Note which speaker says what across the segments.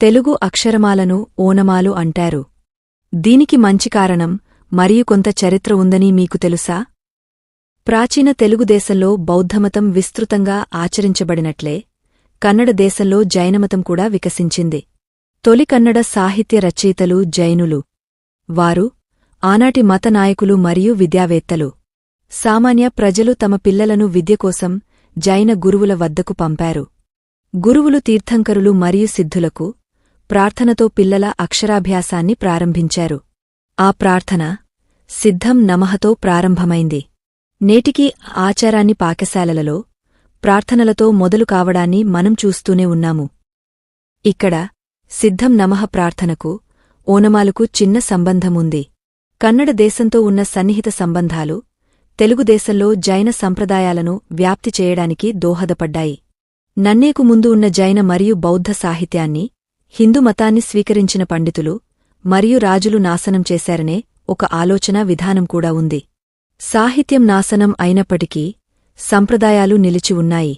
Speaker 1: తెలుగు అక్షరమాలను ఓనమాలు అంటారు. దీనికి మంచి కారణం మరియు కొంత చరిత్ర ఉందని మీకు తెలుసా? ప్రాచీన తెలుగుదేశంలో బౌద్ధమతం విస్తృతంగా ఆచరించబడినట్లే కన్నడ దేశంలో జైనమతం కూడా వికసించింది. తొలి కన్నడ సాహిత్య రచయితలు జైనులు. వారు ఆనాటి మత నాయకులు మరియు విద్యావేత్తలు. సామాన్య ప్రజలు తమ పిల్లలను విద్యకోసం జైన గురువుల వద్దకు పంపారు. గురువులు తీర్థంకరులు మరియు సిద్ధులకు ప్రార్థనతో పిల్లల అక్షరాభ్యాసాన్ని ప్రారంభించారు. ఆ ప్రార్థన సిద్ధం నమఃతో ప్రారంభమైంది. నేటికీ ఆచారాన్ని పాకశాలలలో ప్రార్థనలతో మొదలు కావడాన్ని మనం చూస్తూనే ఉన్నాము. ఇక్కడ సిద్ధం నమః ప్రార్థనకు ఓనమాలకు చిన్న సంబంధముంది. కన్నడ దేశంతో ఉన్న సన్నిహిత సంబంధాలు తెలుగుదేశంలో జైన సంప్రదాయాలను వ్యాప్తి చేయడానికి దోహదపడ్డాయి. నన్నేకు ముందు ఉన్న జైన మరియు బౌద్ధ సాహిత్యాన్ని హిందూ మతాన్ని స్వీకరించిన పండితులు మరియు రాజులు నాశనం చేశారనే ఒక ఆలోచనా విధానం కూడా ఉంది. సాహిత్యం నాశనం అయినప్పటికీ సంప్రదాయాలు నిలిచి ఉన్నాయి.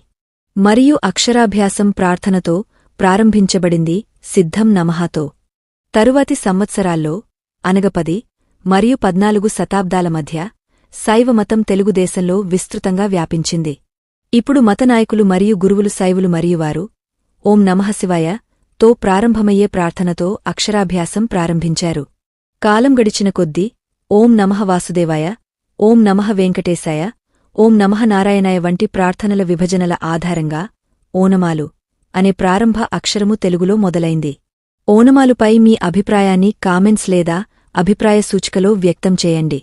Speaker 1: మరియు అక్షరాభ్యాసం ప్రార్థనతో ప్రారంభించబడింది సిద్ధం నమహాతో తరువాతి సంవత్సరాల్లో అనగపది మరియు పద్నాలుగు శతాబ్దాల మధ్య శైవమతం తెలుగుదేశంలో విస్తృతంగా వ్యాపించింది. ఇప్పుడు మతనాయకులు మరియు గురువులు శైవులు మరియు వారు ఓం నమఃశివాయ తో ప్రారంభమయ్యే ప్రార్థనతో అక్షరాభ్యాసం ప్రారంభించారు. కాలం గడిచిన కొద్దీ ఓం నమః వాసుదేవాయ ఓం నమః వెంకటేశాయ ఓం నమః నారాయణాయ వంటి ప్రార్థనల విభజనల ఆధారంగా ఓనమాలు అనే ప్రారంభ అక్షరము తెలుగులో మొదలైంది. ఓనమాలుపై మీ అభిప్రాయాన్ని కామెంట్స్ లేదా అభిప్రాయ సూచికలో వ్యక్తం చేయండి.